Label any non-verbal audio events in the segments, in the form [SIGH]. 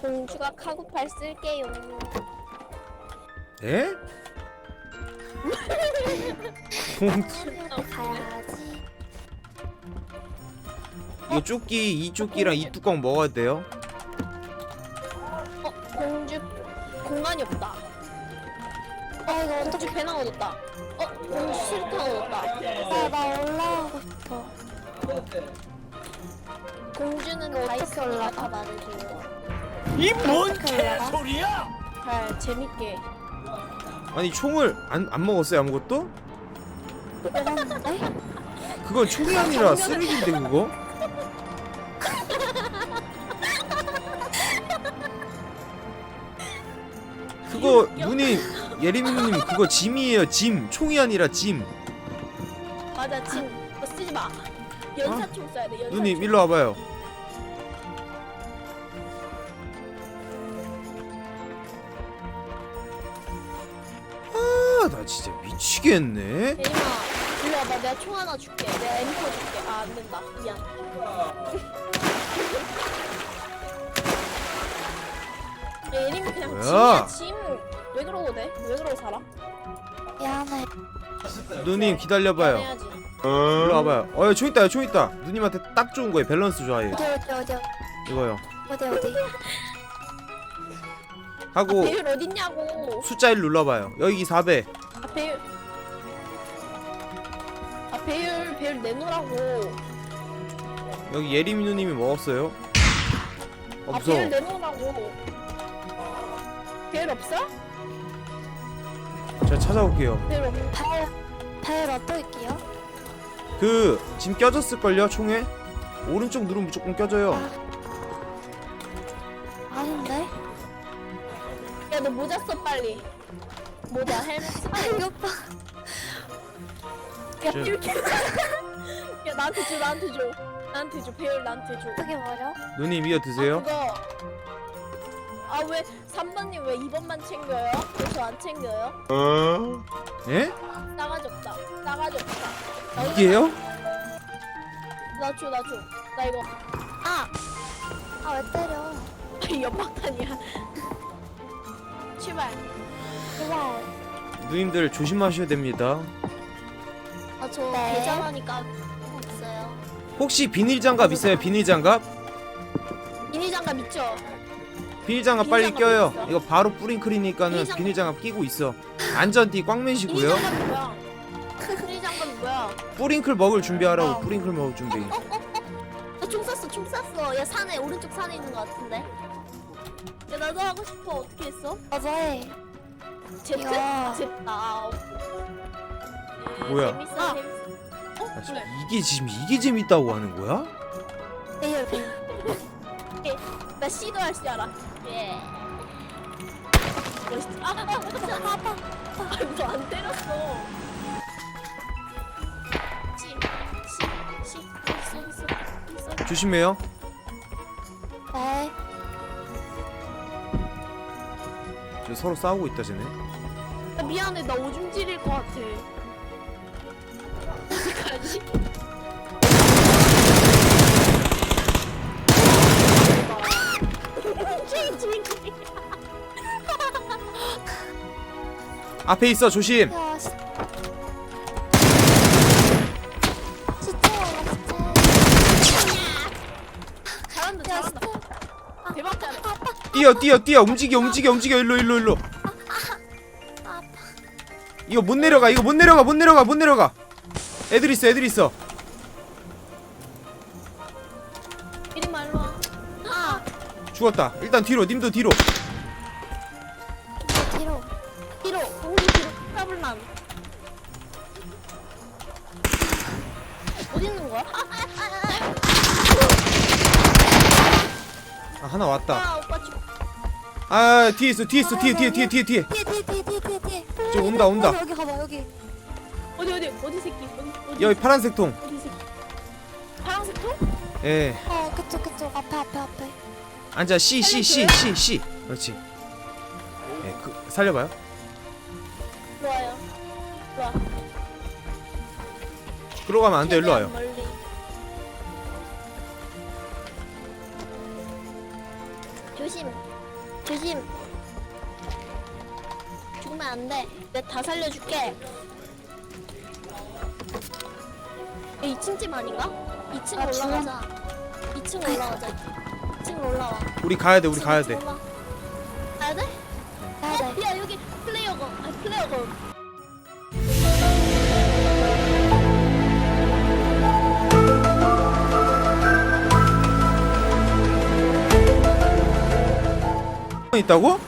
공주가 카구팔 쓸게요. 에? 공 가야지. 이거 조끼 이 조끼랑 이 뚜껑 먹어야 돼요? 어 공주 공간이 없다. 어 이거 어떻게 배낭 얻었다. 어 공주 수류탄 얻었다. 아나 올라가고 싶어. 공주는 어떻게 올라가 말해줘요. 이 뭔 개소리야? 잘 재밌게. 아니 총을 안, 안 먹었어요 아무것도? [LAUGHS] 그건 총이 아니라 쓰레기인데 그거? 그거 누님 예림님 그거 짐이에요 짐 총이 아니라 짐 맞아 진 그거 쓰지 마. 연사총 써야 돼. 연사총. 누님 일로 와봐요 아 나 진짜 미치겠네 예림아 일로 와봐. 내가 총 하나 줄게. 내가 M4 줄게. 아 안 된다. 미안. 야, [LAUGHS] 예림이 그냥 뭐야? 짐이야 짐. 왜 그러고 돼? 왜 그러고 살아? 미안해. 누님 기다려봐요 해야지. 일로 와봐요 어총 있다 총 있다 누님한테 딱 좋은 거예요 밸런스 좋아해요 어디 어디 어디 이거요 어디 어디? 하고 배율 어딨냐고. 숫자 1 눌러봐요 여기 4배 아 배율. 아 배율 배율 내놓으라고. 여기 예림 누님이 먹었어요 아 없어 배율 내놓으라고. 배율 없어? 제가 찾아올게요 배율 없. 발, 발 어떨게요? 그 지금 껴졌을걸요 총에? 오른쪽 누르면 무조건 껴져요 아닌데? 야너 모자 써 빨리. 모자 헬멧 써. 아 이거 봐. 야 저- 이렇게. 야 나한테 줘 나한테 줘. 나한테 줘 배율 나한테 줘. 어떻게 버려? 누님 이어 드세요 아, 그거. 아 왜 3번님 왜 2번만 챙겨요? 왜 저 안 챙겨요? 예? 싸가지 없다. 싸가지 없다. 나 이게요? 나 줘, 나 줘. 나 이거. 아! 아 왜 때려? 옆박탄이야. 출발. 제발. 누님들 조심하셔야 됩니다 아, 저 네. 대장하니까 없어요. 혹시 비닐 장갑 있어요 비닐 장갑? 미니 장갑 있죠? 비닐 장갑 빨리 비닐 장갑 껴요. 이거 바로 뿌링클이니까는 비닐 장갑. 비닐 장갑 끼고 있어 안전띠 꽉 매시고요 장갑이 뭐야? 미니 장갑이 뭐야? 뿌링클 먹을 준비하라고 어. 뿌링클 먹을 준비 나총 쐈어, 총 쐈어. 야, 산에, 오른쪽 산에 있는 것 같은데? 야, 나도 하고 싶어. 어떻게 했어? 맞아 해. 제트? 제트. 아, 오케이. 뭐야? 재밌어, 아. 재밌어. 어? 아, 지금 그래. 이게 지금 이게 재밌다고 하는 거야? 배율 배 [LAUGHS] 율. 나 C도 할 줄 알아. 예. 멋있지? 아, 아, 아, 아, 아파. 아, 너안 때렸어. 조심해요 네. 저 서로 싸우고 있다 쟤네 야, 미안해, 나 오줌 지릴 것 같아. 앞에 있어 조심 야 시. 시체 올라 잘한다, 시체. 야 잘한다. 시체. 대박 잘해. 뛰어 뛰어 뛰어 움직여 움직여 움직여 일로 일로 일로 이거 못 내려가 이거 못 내려가 못 내려가 못 내려가 애들 있어 애들 있어 이리 말로 와. 아, 죽었다 일단 뒤로 님도 뒤로. 하나 왔다. 아, 아 뒤에 있어 뒤에 있어 뒤에 뒤에 뒤에 뒤에 뒤에. 저 온다, 온다. 여기, 가봐 여기. 어디 어디 어디 새끼? 어디 여기 파란색 어디 새끼? 파란색 통? 예. 어 그쪽 그쪽 앞에 앞에 앞에. 앉아 C C C C C 그렇지. 예 그, 살려봐요. 좋아요. 좋아. 들어가면 안돼 일로 와요. 멀리. 조심. 죽으면 안 돼. 내가 다 살려줄게. 여기 2층 집 아닌가? 2층 아, 올라가자. 2층 올라가자. 2층 올라와. 우리 가야 돼. 우리 2층, 가야 2층 돼. 올라- 있다고?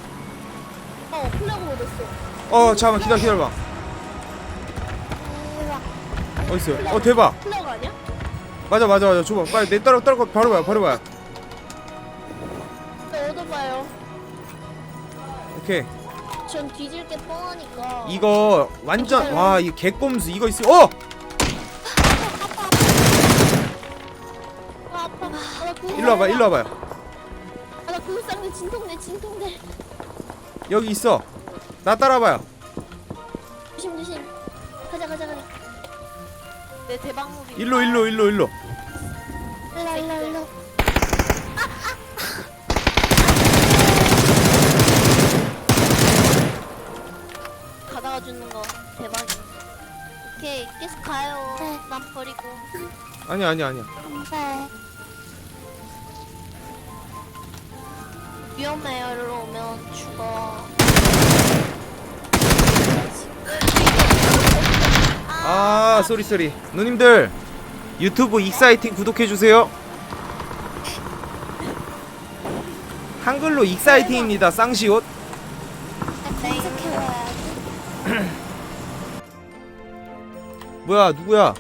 어 플레이어건 얻었어. 어, 잠깐만. 기다려 기다려 봐. 대박. 어디 있어요? 어, 대박. 플레이어건 아니야? 맞아 맞아 맞아. 줘봐. 빨리 내 따라 따라 바로 봐요. 바로 봐요. 네, 얻어봐요. 오케이. 전 뒤질 게 뻔하니까. 이거 완전 와, 이 개꼼수 이거 있어. 어! 아, 아파. 아, 나 그거 일로 와봐. 일로 와봐요. 아, 진통내 진통내. 여기 있어. 나 따라봐요. 조심 조심. 가자 가자 가자. 내 대박 무비. 일로 일로 일로 일로. 일로 일로 일로. 가다가 주는 거 대박이야. 오케이 계속 가요. 네. 난 버리고. 아니야 아니야 아니야. 네. 위험해요. 일로 오면 죽어. 아, 쏘리 쏘리. 누님들 유튜브 익사이팅 구독해 주세요. 한글로 익사이팅입니다. 쌍시옷. 검색해봐야지. [LAUGHS] 뭐야? 누구야?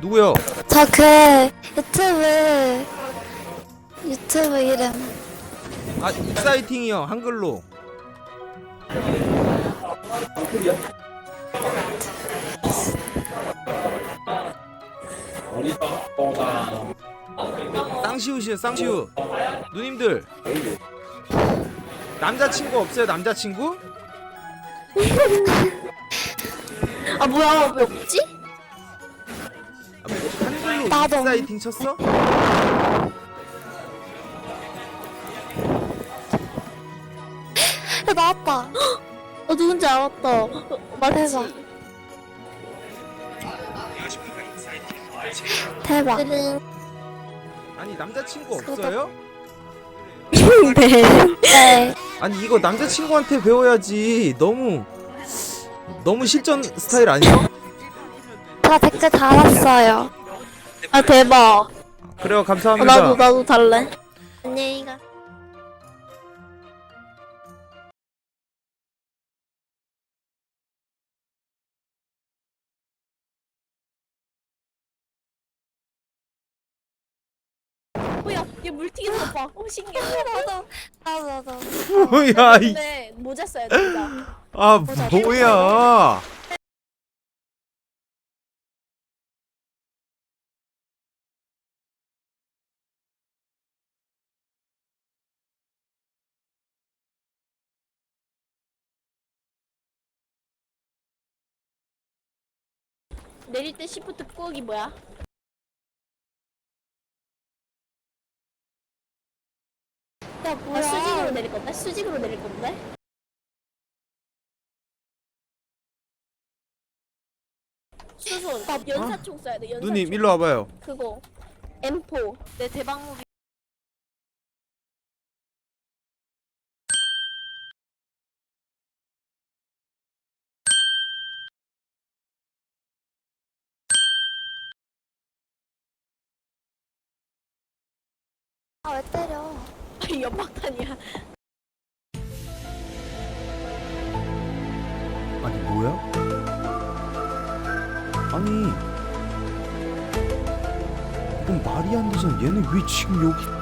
누구요? 저그 유튜브 유튜브 이름 아, 익사이팅이요. 한글로. 쌍시옷이에요. 쌍시옷. 누님들. 남자친구 없어요? 남자친구? 아 뭐야 왜 없지? 아, 뭐 한글로 나도. 익사이팅 쳤어? 야, 나왔다. 어 누군지 알았다. 어, 맞지? 대박. 아니 남자친구 없어요? [LAUGHS] 네. 네. 아니 이거 남자친구한테 배워야지 너무 너무 실전 스타일 아니야? 저 댓글 달았어요. 아 대박. 그래요 어, 감사합니다 나도 나도 달래. 안녕히 가. 뭐야 얘 물튀기는 거 봐. 어 신기해. 나도 나도 나도. 뭐야 이, 근데 모자 써야 된다. [LAUGHS] 아 뭐야 내릴 때 시프트 꾹이 뭐야? 야 아, 뭐야? 수직으로 내릴 건데? 수직으로 내릴 건데? 수손 연사총 써야 돼 연사총 누님 일로 와봐요 그거 M4 내 대박 무비 아, 왜 때려? [LAUGHS] 연막탄이야 아니 뭐야? 아니 이건 말이 안 되잖아 얘네 왜 지금 여기